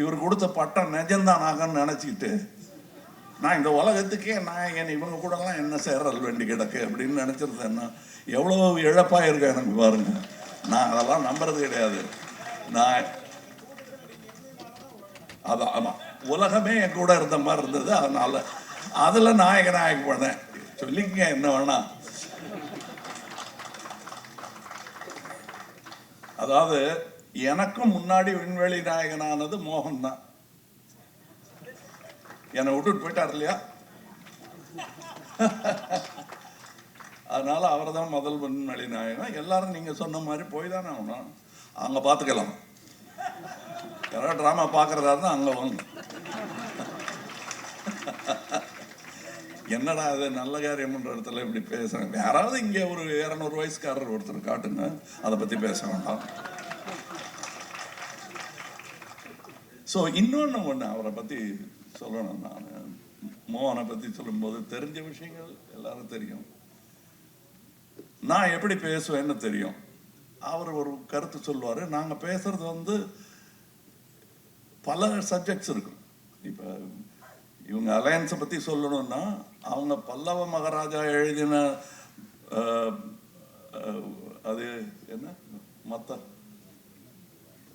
இவர் கொடுத்த பட்டம் நிஜம்தான் ஆகன்னு நினச்சிக்கிட்டு நான் இந்த உலகத்துக்கே நான் என் இவங்க கூடலாம் என்ன சேரல் வேண்டி கிடக்கு அப்படின்னு நினச்சிருந்தேன்னா எவ்வளோ இழப்பாக இருக்கு எனக்கு பாருங்க. நான் அதெல்லாம் நம்புறது கிடையாது. நான் அதான் ஆமாம் உலகமே என் கூட இருந்த மாதிரி இருந்தது அதனால அதில் நாயக நாயக பண்ணேன் சொல்லிக்கங்க என்ன வேணா. அதாவது எனக்கும் முன்னாடி விண்வெளி நாயகனானது மோகன் தான் என்னை விட்டுட்டு போயிட்டார் இல்லையா? அதனால அவர் தான் முதல் விண்வெளி நாயகன். எல்லாரும் நீங்க சொன்ன மாதிரி போய் தானே ஆகணும். அங்க பார்த்துக்கலாம் யாராவது ட்ராமா பார்க்குறதா இருந்தால் அங்கே வாங்க. என்னடா அது நல்ல காரியம்ன்ற இடத்துல இப்படி பேசுகிறேன் யாராவது இங்கே ஒரு இரநூறு வயசுக்காரர் ஒருத்தர் காட்டுங்க. அதை பற்றி பேச வேண்டாம். ஸோ இன்னொன்று ஒன்று அவரை பற்றி சொல்லணும் நான். மோகனை பற்றி சொல்லும்போது தெரிஞ்ச விஷயங்கள் எல்லாரும் தெரியும். நான் எப்படி பேசுவேன்னு தெரியும். அவர் ஒரு கருத்து சொல்லுவார். நாங்கள் பேசுறது வந்து பல சப்ஜெக்ட்ஸ் இருக்கும். இப்போ இவங்க அலையன்ஸை பற்றி சொல்லணும்னா அவங்க பல்லவ மகாராஜா எழுதின அது என்ன? மத்த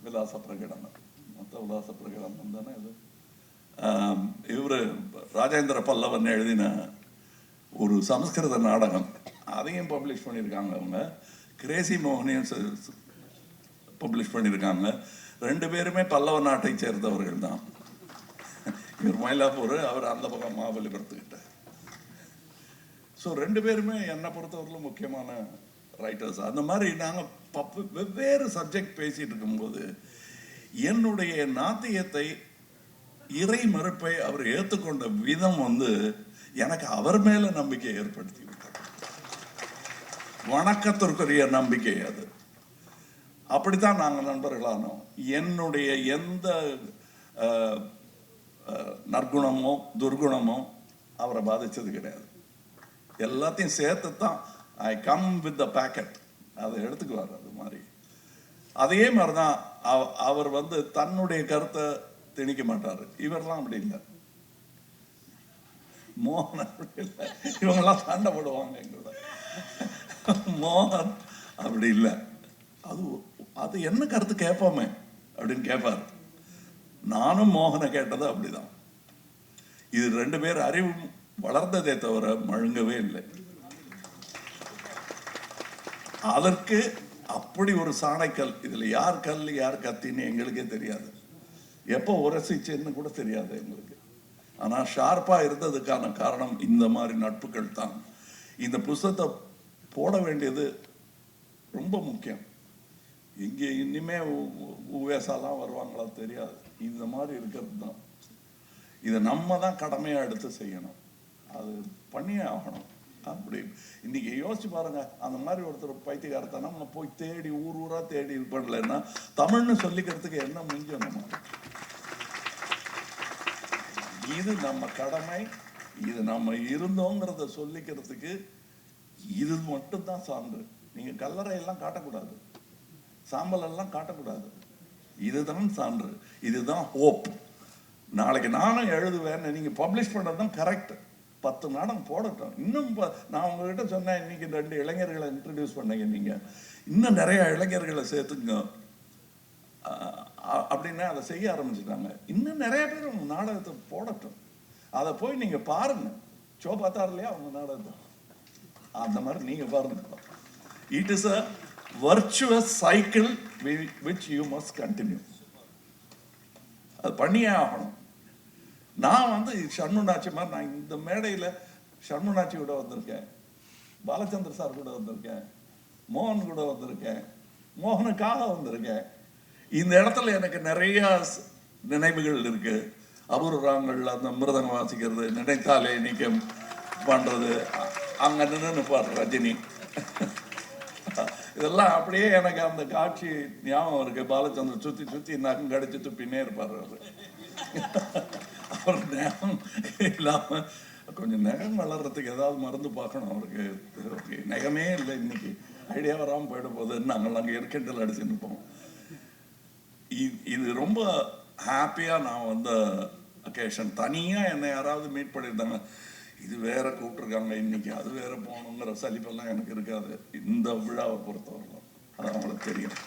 விலாச பிரகடனம். மொத்த விலாச பிரகடனம் தானே இது இவர் ராஜேந்திர பல்லவன் எழுதின ஒரு சமஸ்கிருத நாடகம் அதையும் பப்ளிஷ் பண்ணியிருக்காங்க அவங்க கிரேசி மோகனையும் பப்ளிஷ் பண்ணியிருக்காங்க ரெண்டு பேருமே பல்லவ நாட்டை சேர்ந்தவர்கள் தான். இவர் மயிலாப்பூர் அவர் அந்த பக்கம் மாபலிபுரத்துக்கிட்ட ஸோ ரெண்டு பேருமே என்னை பொறுத்தவரையிலும் முக்கியமான ரைட்டர்ஸ் அந்த மாதிரி நாங்கள் பப்பு வெவ்வேறு சப்ஜெக்ட் பேசிகிட்டு இருக்கும்போது என்னுடைய நாத்தியத்தை இறை மறுப்பை அவர் ஏற்றுக்கொண்ட விதம் வந்து எனக்கு அவர் மேல நம்பிக்கை ஏற்படுத்தி விட்டது வணக்கத்திற்குரிய நம்பிக்கை அது. அப்படித்தான் நாங்கள் நண்பர்களானோம். என்னுடைய எந்த அஹ், நற்குணமோ துர்குணமோ அவரை பாதிச்சது கிடையாது. எல்லாத்தையும் சேர்த்து தான் I come with the packet அதை எடுத்துக்குவார் அது மாதிரி. அதே மாதிரி தான் அவ- அவர் வந்து தன்னுடைய கருத்தை திணிக்க மாட்டார். இவரெல்லாம் அப்படி இல்லை. மோகன் அப்படி இல்லை. இவங்கெல்லாம் சண்டை போடுவாங்க எங்களோட. மோகன் அப்படி இல்லை. அது அது என்ன கருத்து கேட்போமே அப்படின்னு கேட்பார். நானும் மோகனை கேட்டது அப்படிதான். இது ரெண்டு பேர் அறிவு வளர்ந்ததே தவிர மழுங்கவே இல்லை. அதற்கு அப்படி ஒரு சாணைக்கல். இதில் யார் கல் யார் கத்தின்னு எங்களுக்கே தெரியாது. எப்போ உரசிச்சுன்னு கூட தெரியாது எங்களுக்கு. ஆனால் ஷார்ப்பாக இருந்ததுக்கான காரணம் இந்த மாதிரி நட்புகள் தான். இந்த புஸ்தகத்தை போட வேண்டியது ரொம்ப முக்கியம். இங்கே இனிமே உவேசாலாம் வருவாங்களா தெரியாது. இந்த மாதிரி இருக்கிறது தான். இதை நம்ம தான் கடமையாக எடுத்து செய்யணும். அது பண்ணியே ஆகணும். அப்படின்னு. இன்னைக்கு யோசிச்சு பாருங்க அந்த மாதிரி ஒருத்தர் பைத்தியகாரத்தை நம்ம போய் தேடி ஊர் ஊரா தேடி இது பண்ணலைன்னா தமிழ்னு சொல்லிக்கிறதுக்கு என்ன முடிஞ்சோம் நம்ம இது நம்ம கடமை இது நம்ம இருந்தோங்கிறத சொல்லிக்கிறதுக்கு இது மட்டும்தான் சான்று. நீங்க கல்லறை எல்லாம் காட்டக்கூடாது. சாம்பல் எல்லாம் காட்டக்கூடாது. இதுதான் சான்று. இதுதான் ஹோப் நாளைக்கு நானும் எழுதுவேன் நீங்க பப்ளிஷ் பண்றது தான் கரெக்ட் பத்து நாடகம் போடட்டும். இன்னும் ப- நான் உங்ககிட்ட சொன்னேன் இன்னைக்கு ரெண்டு இளைஞர்களை இன்ட்ரடியூஸ் பண்ணீங்க நீங்கள் இன்னும் நிறையா இளைஞர்களை சேர்த்துங்க அஹ் அப்படின்னா அதை செய்ய ஆரம்பிச்சிட்டாங்க. இன்னும் நிறைய பேர் நாடகத்தை போடட்டும். அதை போய் நீங்கள் பாருங்க. ஷோ பார்த்தாரு இல்லையா அவங்க நாடகத்தை? அந்த மாதிரி நீங்கள் பாருங்க. It is a virtuous cycle which you must continue அது பண்ணியே ஆகணும். நான் வந்து ஷண்முனாச்சி மாதிரி நான் இந்த மேடையில் ஷண்முனாட்சி கூட வந்திருக்கேன். பாலச்சந்திர சார் கூட வந்திருக்கேன். மோகன் கூட வந்திருக்கேன். மோகனுக்காக வந்திருக்கேன். இந்த இடத்துல எனக்கு நிறைய நினைவுகள் இருக்கு. அபூர்வங்கள் அந்த மிருதங்க வாசிக்கிறது நினைத்தாலே நீக்கம் பண்ணுறது அங்கே அங்க நின்று பாரு ரஜினி. இதெல்லாம் அப்படியே எனக்கு அந்த காட்சி ஞாபகம் இருக்கு. பாலச்சந்திரன் சுத்தி சுத்தி நகம் கடிச்சு துப்பின்னே இருப்பாரு அவர். அவர் நேரம் இல்லாம கொஞ்சம் நகம் வளர்றதுக்கு ஏதாவது மருந்து பார்க்கணும் அவருக்கு. நகமே இல்லை இன்னைக்கு. ஐடியா வராமல் போயிட போகுதுன்னு நாங்கள் அங்கே இருக்கின்றல் அடிச்சு நிற்போம் இது ரொம்ப ஹாப்பியாக நான் வந்த அக்கேஷன் தனியாக என்னை யாராவது மீட் பண்ணியிருந்தாங்க. இது வேற கூப்பிட்டுருக்காங்க இன்னைக்கு. அது வேற போகணுங்கிற சலிப்பெல்லாம் எனக்கு இருக்காது. இந்த விழாவை பொறுத்தவரைக்கும் அது அவங்களுக்கு தெரியும்.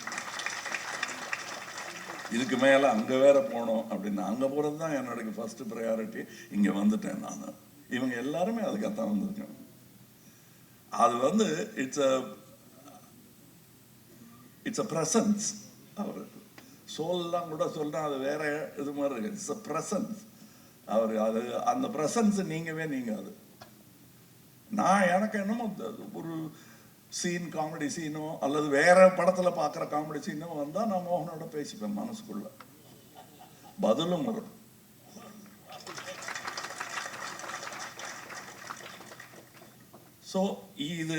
இதுக்கு மேலே அங்கே வேற போனோம் அப்படின்னு அங்கே போகிறது தான் என்னோட ஃபர்ஸ்ட் ப்ரையாரிட்டி இங்கே வந்துட்டேன் நான். இவங்க எல்லாருமே அதுக்காகத்தான் வந்திருக்கேன் அது வந்து it's a it's a presence அவர். சோல்லாம் கூட சொல்றேன் அது வேற இது மாதிரி இருக்கு. இட்ஸ் அ ப்ரெசன்ஸ் அவர். அது அந்த ப்ரெசன்ஸ் நீங்கவே நீங்க அது. நான் எனக்கு என்னமோ ஒரு சீன் காமெடி சீனோ அல்லது வேற படத்துல பார்க்குற காமெடி சீனோ வந்தா நான் மோகனோட பேசிப்பேன் மனசுக்குள்ள. பதிலும் வரும். ஸோ இது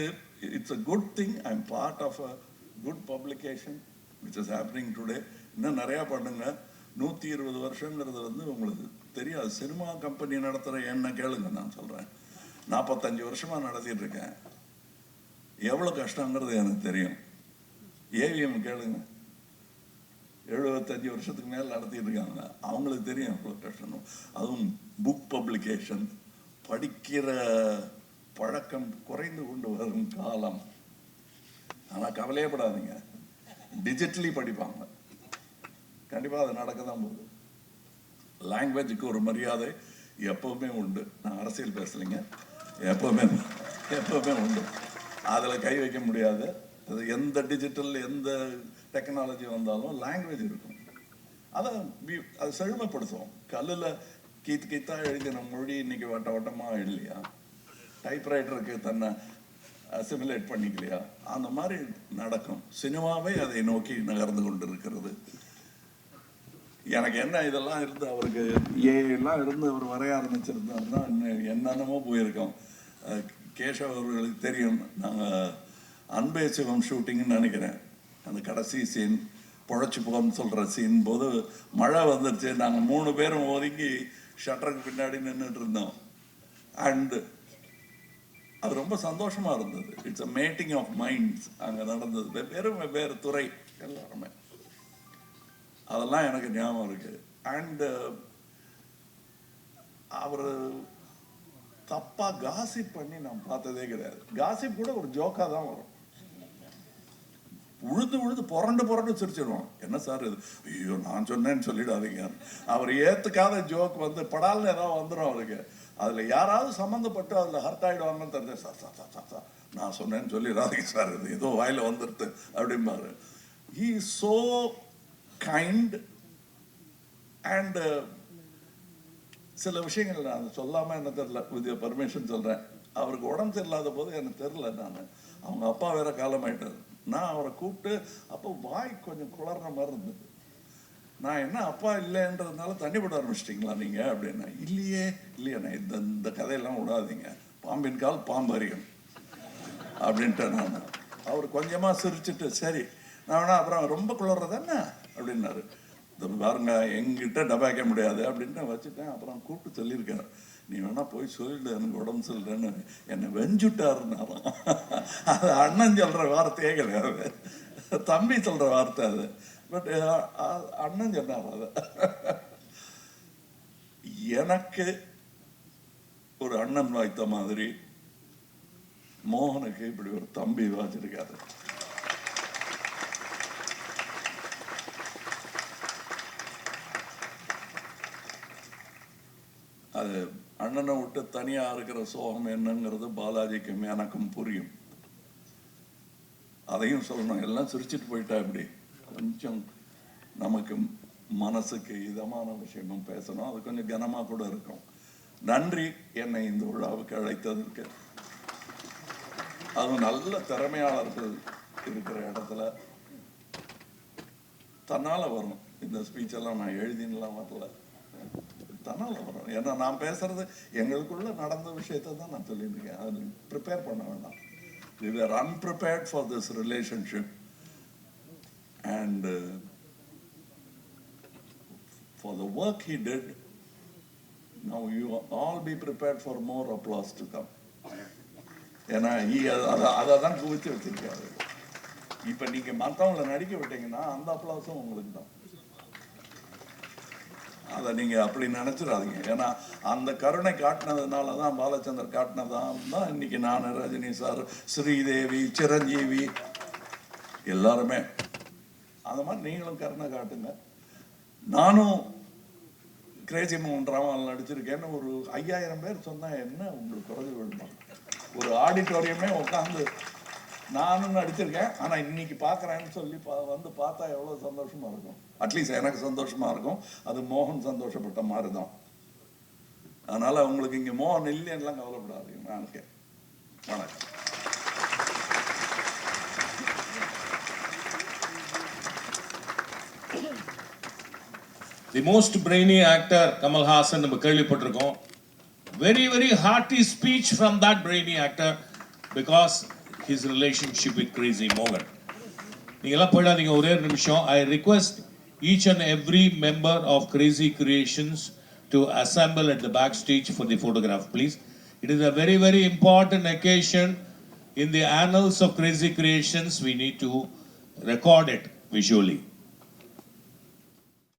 it's a good thing I am part of a good publication which is happening today இன்னும் நிறையா பண்ணுங்க. நூற்றி இருபது வருஷங்கிறது வந்து உங்களுக்கு தெரியாது. சினிமா கம்பெனி நடத்துகிற என்ன கேளுங்க நான் சொல்கிறேன் நாற்பத்தஞ்சு வருஷமாக நடத்திட்டு இருக்கேன். எவ்வளோ கஷ்டங்கிறது எனக்கு தெரியும். ஏவிஎம் கேளுங்க. எழுபத்தஞ்சு வருஷத்துக்கு மேல் நடத்திட்டு இருக்காங்க. அவங்களுக்கு தெரியும் எவ்வளோ கஷ்டம் அதுவும் புக் பப்ளிகேஷன் படிக்கிற பழக்கம் குறைந்து கொண்டு வரும் காலம். ஆனால் கவலையப்படாதீங்க டிஜிட்டலி படிப்பாங்க. கண்டிப்பாக அது நடக்க தான் போகுது லாங்குவேஜுக்கு ஒரு மரியாதை எப்பவுமே உண்டு. நான் அரசியல் பேசலைங்க. எப்பவுமே எப்பவுமே உண்டு. அதில் கை வைக்க முடியாது. அது எந்த டிஜிட்டல் எந்த டெக்னாலஜி வந்தாலும் லாங்குவேஜ் இருக்கும். அதை அதை அது செழுமைப்படுத்துவோம். கல்லில் கீத்து கீத்தா எழுதின மொழி இன்னைக்கு வட்ட வட்டமாக இல்லையா டைப்ரைட்டருக்கு தன்னை அசிமிலேட் பண்ணிக்கலையா? அந்த மாதிரி நடக்கும். சினிமாவே அதை நோக்கி நகர்ந்து கொண்டு இருக்கிறது எனக்கு என்ன இதெல்லாம் இருந்து அவருக்கு ஏ எல்லாம் இருந்து அவர் வரைய ஆரம்பிச்சிருந்தாருன்னா என்னென்னமோ போயிருக்கோம். கேஷவ் அவர்களுக்கு தெரியும். நாங்கள் அன்பே சிவம் ஷூட்டிங்னு நினைக்கிறேன். அந்த கடைசி சீன் பொழைச்சி போகணும்னு சொல்கிற சீன் போது மழை வந்துருச்சு. நாங்கள் மூணு பேரும் ஒதுங்கி ஷட்டருக்கு பின்னாடி நின்றுட்டு இருந்தோம். அண்டு அது ரொம்ப சந்தோஷமா இருந்தது. It's a meeting of minds அங்கே நடந்தது. வெவ்வேறு வெவ்வேறு துறை எல்லாருமே அதெல்லாம் எனக்கு ஞாபகம் இருக்குது அண்டு அவர் தப்பா காசிப் பண்ணி நான் பார்த்ததே கிடையாது. காசிப் கூட ஒரு ஜோக்கா தான் வரும். உழுது உழுது புரண்டு புரண்டு சிரிச்சிடுவோம் என்ன சார் இது? ஐயோ நான் சொன்னேன்னு சொல்லிடாதீங்க. அவர் ஏத்துக்காத ஜோக் வந்து படால்னு ஏதாவது வந்துடும் அவருக்கு. அதுல யாராவது சம்மந்தப்பட்டு அதுல ஹர்ட் ஆயிடுவாங்கன்னு தெரிஞ்ச sir sir sir sir sir நான் சொன்னேன்னு சொல்லிடாதீங்க சார் இது. ஏதோ வாயில வந்துடுது அப்படிம்பாரு. ஹீ சோ கைண்ட் அண்ட் சில விஷயங்கள் நான் சொல்லாம என்ன தெரியல. வித் பர்மிஷன் சொல்றேன். அவருக்கு உடம்பு சரியில்லாத போது எனக்கு தெரியல நான். அவங்க அப்பா வேற காலமாயிட்டார். நான் அவரை கூப்பிட்டு அப்போ வாய் கொஞ்சம் குளர்ற மாதிரி இருந்தது. நான் என்ன அப்பா இல்லைன்றதுனால தண்ணி போட ஆரம்பிச்சிட்டிங்களா நீங்க? அப்படின்னா இல்லையே இல்லையே நான் இந்த இந்த கதையெல்லாம் விடாதீங்க. பாம்பின் கால் பாம்பு அறியும். அப்படின்ட்டு நான். அவர் கொஞ்சமா சிரிச்சுட்டு சரி நான் வேணா அப்புறம் ரொம்ப குளர்றது என்ன? அப்படின்னாரு. பாருங்க எங்கிட்ட டபாக்க முடியாது அப்படின்னு நான் வச்சுட்டேன். அப்புறம் கூப்பிட்டு சொல்லியிருக்கேன் நீ வேணா போய் சொல்லிடு எனக்கு உடம்பு சொல்லிடுன்னு என்னை வெஞ்சுட்டாருன்னாராம் அது அண்ணன் சொல்ற வார்த்தையே கிடையாது. தம்பி சொல்ற வார்த்தை அது. பட் அண்ணன் சொன்னார் அது. எனக்கு ஒரு அண்ணன் வாய்த்த மாதிரி மோகனுக்கு இப்படி ஒரு தம்பி வச்சிருக்காரு. அது அண்ணனை விட்டு தனியா இருக்கிற சோகம் என்னங்கிறது பாலாஜிக்கும் எனக்கும் புரியும். அதையும் சொல்லணும். எல்லாம் சிரிச்சிட்டு போயிட்டா இப்படி கொஞ்சம் நமக்கு மனசுக்கு இதமான விஷயமும் பேசணும். அது கொஞ்சம் கனமாக கூட இருக்கும். நன்றி. என்னை இந்த விழாவுக்கு அழைத்ததற்கு. அது நல்ல திறமையாளர்கள் இருக்கிற இடத்துல தன்னால வரும். இந்த ஸ்பீச் எல்லாம் நான் எழுதினலாம் வரல. தானே வரும் ஏன்னா நான் பேசுறது எங்களுக்குள்ள நடந்த விஷயத்தை தான் நான் சொல்லியிருக்கேன். அது ப்ரிப்பேர் பண்ண வேண்டாம். We were unprepared for this relationship and for the work he did now you all be prepared for more applause to come ஏன்னா அதை அதை தான் குவித்து வச்சிருக்காரு. இப்ப நீங்க மற்றவங்களை நடிக்க விட்டீங்கன்னா அந்த அப்ளாஸும் உங்களுக்கு தான். அதை நீங்கள் அப்படி நினச்சிடாதீங்க. ஏன்னா அந்த கருணை காட்டினதுனால தான் பாலச்சந்தர் காட்டினதான் தான் இன்னைக்கு நான் ரஜினி சார் ஸ்ரீதேவி சிரஞ்சீவி எல்லாருமே. அந்த மாதிரி நீங்களும் கருணை காட்டுங்க. நானும் கிரேசி மோகன் ராமாவில் நடிச்சிருக்கேன்னு ஒரு ஐயாயிரம் பேர் சொன்னால் என்ன உங்களுக்கு குறைஞ்சு விடுமா ஒரு ஆடிட்டோரியமே உட்காந்து நானும் நடிச்சிருக்கேன். ஆனால் இன்னைக்கு பார்க்குறேன்னு சொல்லி பா- வந்து பார்த்தா எவ்வளோ சந்தோஷமாக இருக்கும். அட்லீஸ்ட் எனக்கு சந்தோஷமா இருக்கும். அது மோகன் சந்தோஷப்பட்ட மாதிரி தான் அதனால உங்களுக்கு இங்க மோகன் இல்லைன்னுலாம் கவலைப்படாதீங்க. நான் வணக்கம். The most brainy actor Kamal Haasan நம்ம கேள்விப்பட்டிருக்கோம். Very very hearty speech from that brainy actor because his relationship with Crazy மோகன் நீங்களாம் போயிடாதீங்க ஒரே நிமிஷம். I request each and every member of Crazy Creations to assemble at the backstage for the photograph, please. It is a very, very important occasion. In the annals of Crazy Creations, we need to record it visually.